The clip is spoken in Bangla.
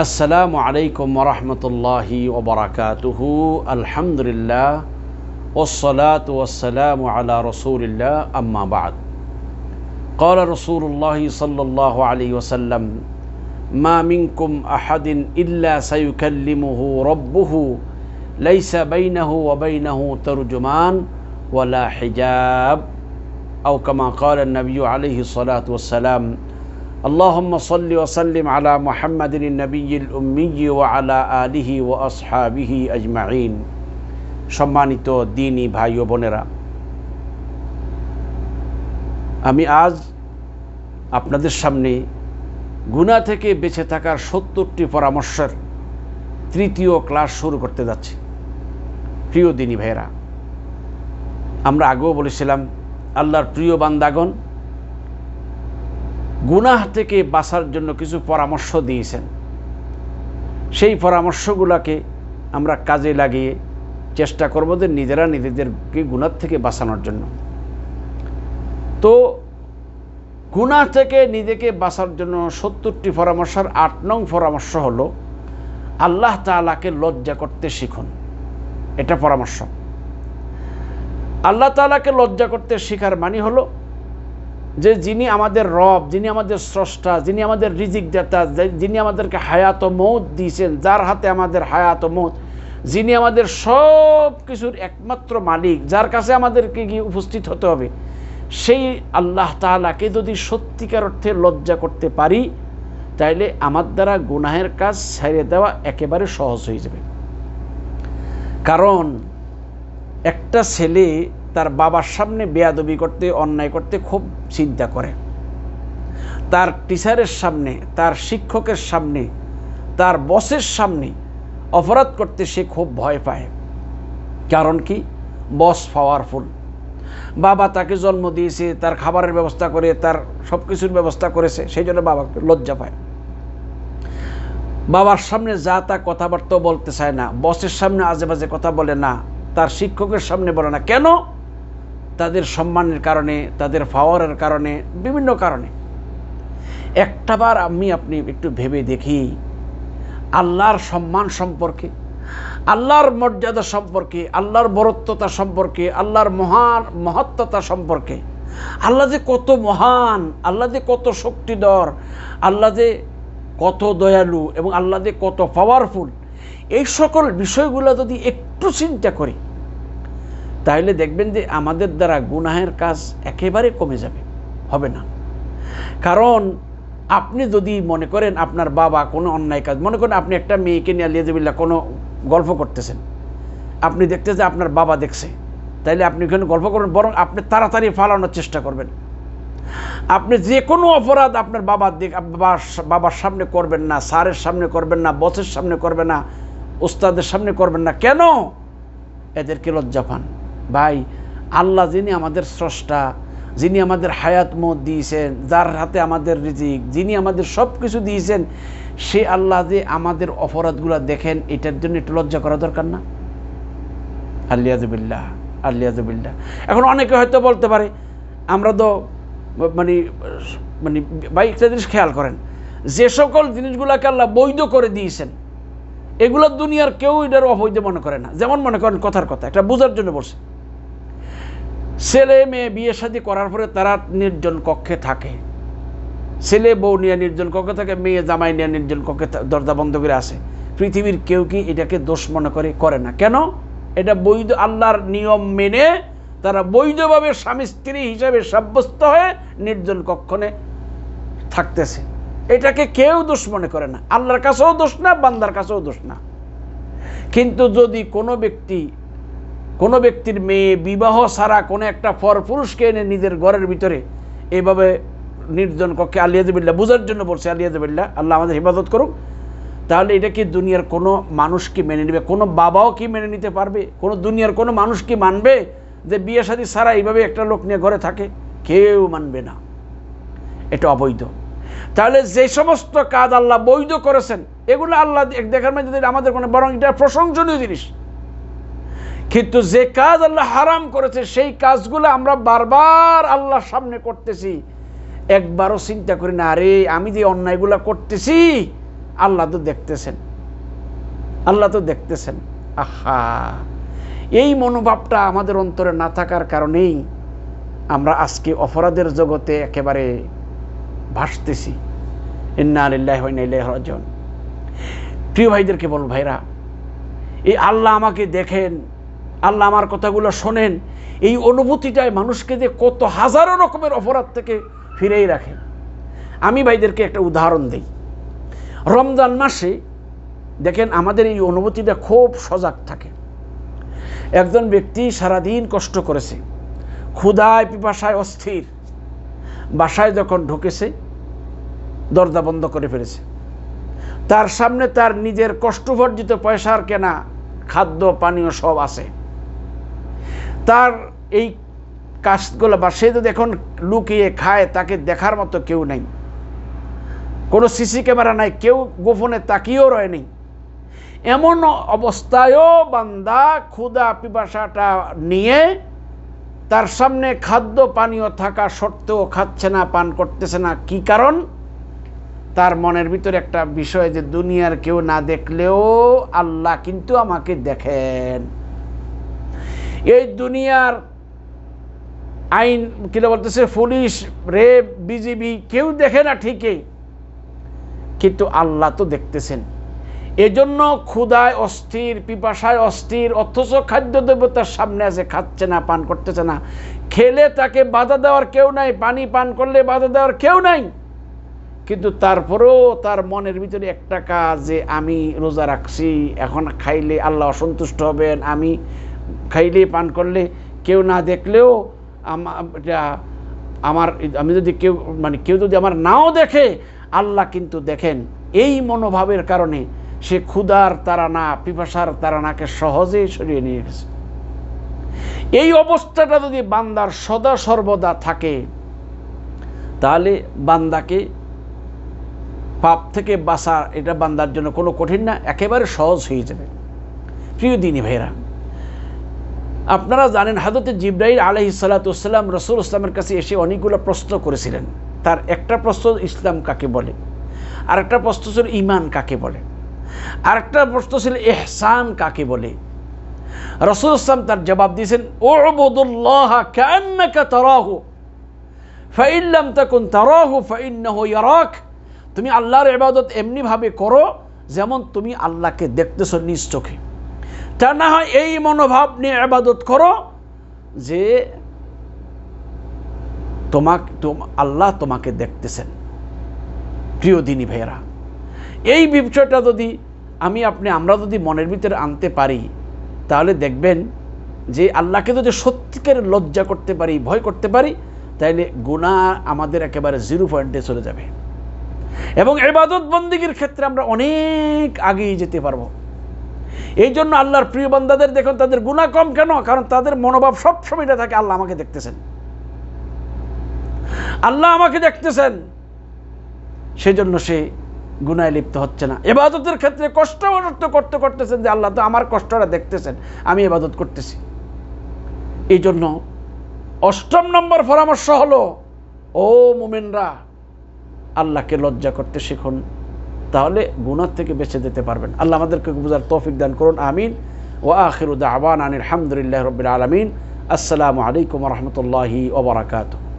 السلام عليكم ورحمة الله وبركاته. الحمد لله والصلاة والسلام على رسول الله. أما بعد قال رسول الله صلى الله عليه وسلم ما منكم أحد إلا سيكلمه ربه ليس بينه وبينه ترجمان ولا حجاب. أو كما قال النبي عليه الصلاة والسلام اللهم صل وسلم على محمد النبي الأمي وعلى آله وأصحابه أجمعين সম্মানিত দিনী ভাই ও বোনেরা আমি আজ আপনাদের সামনে গুণা থেকে বেঁচে থাকার সত্তরটি পরামর্শের তৃতীয় ক্লাস শুরু করতে যাচ্ছি প্রিয় দিনী ভাইয়েরা আমরা আগেও বলেছিলাম আল্লাহর প্রিয় বান্দাগণ গুনাহ থেকে বাঁচার জন্য কিছু পরামর্শ দিয়েছেন। সেই পরামর্শগুলোকে আমরা কাজে লাগিয়ে চেষ্টা করব যে নিজেরা নিজেদেরকে গুণার থেকে বাঁচানোর জন্য। তো গুণা থেকে নিজেকে বাঁচার জন্য সত্তরটি পরামর্শের আট নং পরামর্শ হলো, আল্লাহ তালাকে লজ্জা করতে শিখুন। এটা পরামর্শ। আল্লাহ তালাকে লজ্জা করতে শিখার মানে হলো যে যিনি আমাদের রব, যিনি আমাদের স্রষ্টা, যিনি আমাদের রিজিক দাতা যিনি আমাদেরকে হায়াত মৌত দিয়েছেন, যার হাতে আমাদের হায়াত মৌত, যিনি আমাদের সব কিছুর একমাত্র মালিক, যার কাছে আমাদেরকে গিয়ে উপস্থিত হতে হবে, সেই আল্লাহ তালাকে যদি সত্যিকার অর্থে লজ্জা করতে পারি, তাইলে আমার দ্বারা গুনাহের কাজ ছেড়ে দেওয়া একেবারে সহজ হয়ে যাবে। কারণ একটা ছেলে তার বাবার সামনে বেয়াদবি করতে, অন্যায় করতে খুব চিন্তা করে। তার টিচারের সামনে, তার শিক্ষকের সামনে, তার বসের সামনে অপরাধ করতে সে খুব ভয় পায়। কারণ কি? বস পাওয়ারফুল বাবা তাকে জন্ম দিয়েছে, তার খাবারের ব্যবস্থা করে, তার সব কিছুর ব্যবস্থা করেছে, সেই জন্য বাবাকে লজ্জা পায়। বাবার সামনে যা তা কথাবার্তাও বলতে চায় না, বসের সামনে আজে বাজে কথা বলে না, তার শিক্ষকের সামনে বলে না। কেন? তাদের সম্মানের কারণে, তাদের পাওয়ারের কারণে, বিভিন্ন কারণে। একটাবার আমি আপনি একটু ভেবে দেখি, আল্লাহর সম্মান সম্পর্কে, আল্লাহর মর্যাদা সম্পর্কে, আল্লাহর বরত্বতা সম্পর্কে, আল্লাহর মহান মহত্বতা সম্পর্কে, আল্লাহ যে কত মহান, আল্লাহ যে কত শক্তিধর, আল্লাহ যে কত দয়ালু এবং আল্লাহ যে কত পাওয়ারফুল এই সকল বিষয়গুলো যদি একটু চিন্তা করি তাহলে দেখবেন যে আমাদের দ্বারা গুনাহের কাজ একেবারে কমে যাবে, হবে না। কারণ আপনি যদি মনে করেন আপনার বাবা কোনো অন্যায় কাজ, মনে করেন আপনি একটা মেয়েকে নিয়ে আলিয়াজবিল্লা কোনো গল্প করতেছেন, আপনি দেখতে যে আপনার বাবা দেখছে, তাইলে আপনি ওখানে গল্প করবেন, বরং আপনি তাড়াতাড়ি ফালানোর চেষ্টা করবেন। আপনি যে কোনো অপরাধ আপনার বাবার দিক বাবার বাবার সামনে করবেন না, স্যারের সামনে করবেন না, বসের সামনে করবেন না ওস্তাদের সামনে করবেন না, কেন? এদেরকে লজ্জা পান। ভাই, আল্লাহ যিনি আমাদের স্রষ্টা, যিনি আমাদের হায়াত মত দিয়েছেন, যার হাতে আমাদের রিজিক, যিনি আমাদের সব কিছু দিয়েছেন, সে আল্লাহ যে আমাদের অপরাধগুলো দেখেন, এটার জন্য একটু লজ্জা করা দরকার না? আল্লিয়াজবিল্লাহ আল্লিয়াজবিল্লাহ এখন অনেকে হয়তো বলতে পারে, আমরা তো মানে মানে ভাই, একটা জিনিস খেয়াল করেন, যে সকল জিনিসগুলোকে আল্লাহ বৈধ করে দিয়েছেন, এগুলো দুনিয়ার কেউ এটার অবৈধ মনে করে না। যেমন মনে করেন কথার কথা, একটা বোঝার জন্য বসে ছেলে মেয়ে বিয়ে শাদী করার পরে তারা নির্জন কক্ষে থাকে। ছেলে বউ নিয়ে নির্জন কক্ষে থাকে, মেয়ে জামাই নিয়ে নির্জন কক্ষে দরজা বন্ধ করে আসে। পৃথিবীর কেউ কি এটাকে দোষ মনে করে করে না। কেন? এটা বৈধ, আল্লাহর নিয়ম মেনে তারা বৈধভাবে স্বামী স্ত্রী হিসাবে সাব্যস্ত হয়ে নির্জন কক্ষণে থাকতেছে। এটাকে কেউ দোষ মনে করে না। আল্লাহর কাছেও দোষ না, বান্দার কাছেও দোষ না। কিন্তু যদি কোনো ব্যক্তি কোনো ব্যক্তির মেয়ে বিবাহ ছাড়া কোনো একটা পর পুরুষকে এনে নিজের ঘরের ভিতরে এভাবে নির্জন কক্ষে আলিয়াজবিল্লা বোঝার জন্য বলছে আলিয়াজবিল্লা আল্লাহ আমাদের হেফাজত করুক। তাহলে এটা কি দুনিয়ার কোনো মানুষ কি মেনে নেবে? কোনো বাবাও কি মেনে নিতে পারবে? কোনো দুনিয়ার কোনো মানুষ কি মানবে যে বিয়ে শাদী ছাড়া এইভাবে একটা লোক নিয়ে ঘরে থাকে? কেউ মানবে না। এটা অবৈধ। তাহলে যে সমস্ত কাজ আল্লাহ বৈধ করেছেন, এগুলো আল্লাহ দেখার মধ্যে আমাদের কোনো বরং এটা প্রশংসনীয় জিনিস। কিন্তু যে কাজ আল্লাহ হারাম করেছে, সেই কাজগুলো আমরা বারবার আল্লাহর সামনে করতেছি। একবারও চিন্তা করি না, আরে আমি যে অন্যায়গুলো করতেছি, আল্লাহ তো দেখতেছেন। আল্লাহ তো দেখতেছেন। আহা! এই মনোভাবটা আমাদের অন্তরে না থাকার কারণেই আমরা আজকে অপরাধের জগতে একেবারে ভাসতেছি। ইন্না আলিল্লাহ রাজন প্রিয় ভাইদেরকে বল ভাইরা, এই আল্লাহ আমাকে দেখেন আল্লাহ আমার কথাগুলো শোনেন। এই অনুভূতিটাই মানুষকে যে কত হাজারো রকমের অপরাধ থেকে ফিরেই রাখে। আমি ভাইদেরকে একটা উদাহরণ দিই। রমজান মাসে দেখেন আমাদের এই অনুভূতিটা খুব সজাগ থাকে। একজন ব্যক্তি সারাদিন কষ্ট করেছে, ক্ষুধায়, পিপাসায় অস্থির। বাসায় যখন ঢুকেছে, দরজা বন্ধ করে ফেলেছে। তার সামনে তার নিজের কষ্টবর্জিত পয়সার কেনা, খাদ্য, পানীয় সব আছে। তার এই কাজগুলো বা সে যদি এখন লুকিয়ে খায়, তাকে দেখার মতো কেউ নেই। কোনো সিসি ক্যামেরা নাই, কেউ গোপনে তাকিয়েও রয়নি এমন অবস্থায়ও বান্দা ক্ষুদা পিপাসাটা নিয়ে তার সামনে খাদ্য পানীয় থাকা সত্ত্বেও খাচ্ছে না, পান করতেছে না। কি কারণ? তার মনের ভিতরে একটা বিষয় যে, দুনিয়ার কেউ না দেখলেও আল্লাহ কিন্তু আমাকে দেখেন। এই দুনিয়ার আইন কিনা বলতেছে, পুলিশ, রেপ, বিজিবি, কেউ দেখে না ঠিকই। কিন্তু আল্লাহ তো দেখতেছেন। এজন্য ক্ষুদায় অস্থির, পিপাসায় অস্থির, অথচ খাদ্য দেবতার সামনে আছে, খাচ্ছে না, পান করতেছে না। খেলে তাকে বাধা দেওয়ার কেউ নাই, পানি পান করলে বাধা দেওয়ার কেউ নাই। কিন্তু তারপরেও তার মনের ভিতরে একটা কাজ যে, আমি রোজা রাখছি, এখন খাইলে আল্লাহ অসন্তুষ্ট হবেন, আমি খাইলে পান করলে কেউ না দেখলেও আমার, আমি যদি কেউ মানে কেউ যদি আমার নাও দেখে, আল্লাহ কিন্তু দেখেন। এই মনোভাবের কারণে সে ক্ষুধার তারানা, পিপাসার তারানাকে সহজেই সরিয়ে নিয়ে গেছে। এই অবস্থাটা যদি বান্দার সদা সর্বদা থাকে, তাহলে বান্দাকে পাপ থেকে বাঁচা, এটা বান্দার জন্য কোনো কঠিন না, একেবারে সহজ হয়ে যাবে। প্রিয় দিনী ভাইরা আপনারা জানেন হাদতে জিব্রাহিল আলহি সাল্লাতাম রসুল ইসলামের কাছে এসে অনেকগুলো প্রশ্ন করেছিলেন। তার একটা প্রশ্ন ইসলাম কাকে বলে? আর একটা প্রশ্ন ছিল ইমান কাকে বলে? আর একটা প্রশ্ন ছিল এহসান কাকে বলে? রসুল ইসলাম তার জবাব দিয়েছেন ও বদুল্লাহ তারাহু ফাইল্লাম তাকুন তারাহু ফাইন্নাহু তুমি আল্লাহর ইবাদত এমনিভাবে করো, যেমন তুমি আল্লাহকে দেখতেছ নিজ চোখে। তা না হয় এই মনোভাব নিয়ে আবাদত করো যে তোমাকে আল্লাহ তোমাকে দেখতেছেন। প্রিয় দিনী ভাইয়েরা, এই বিষয়টা যদি আমি আপনি, আমরা যদি মনের ভিতরে আনতে পারি, তাহলে দেখবেন যে আল্লাহকে যদি সত্যিকার লজ্জা করতে পারি, ভয় করতে পারি তাহলে গুণা আমাদের একেবারে জিরো পয়েন্টে চলে যাবে। এবং এবাদত বন্দীগীর ক্ষেত্রে আমরা অনেক আগেই যেতে পারব। এই জন্য আল্লাহর প্রিয় বন্দাদের দেখুন, তাদের গুণা কম কেন? কারণ তাদের মনোভাব সবসময় থাকে, আল্লাহ আমাকে দেখতেছেন। আল্লাহ আমাকে দেখতেছেন। সেজন্য সে গুনায় লিপ্ত হচ্ছে না। এবাদতের ক্ষেত্রে কষ্ট অনুষ্ঠ করতে করতেছেন যে আল্লাহ তো আমার কষ্টটা দেখতেছেন, আমি এবাদত করতেছি। এই জন্য অষ্টম নম্বর পরামর্শ হলো, ও মোমেনরা, আল্লাহকে লজ্জা করতে শিখুন। তাহলে গুনার থেকে বেঁচে যেতে পারবেন। আল্লাহ আমাদেরকে বোঝার তৌফিক দান করুন, আমিন। ও আখিরুদ্দ আবান আনিল হামদুলিল্লাহ রবিল আলমিন। আসসালামু আলাইকুম রহমতুল্লাহি ওবরাকাতু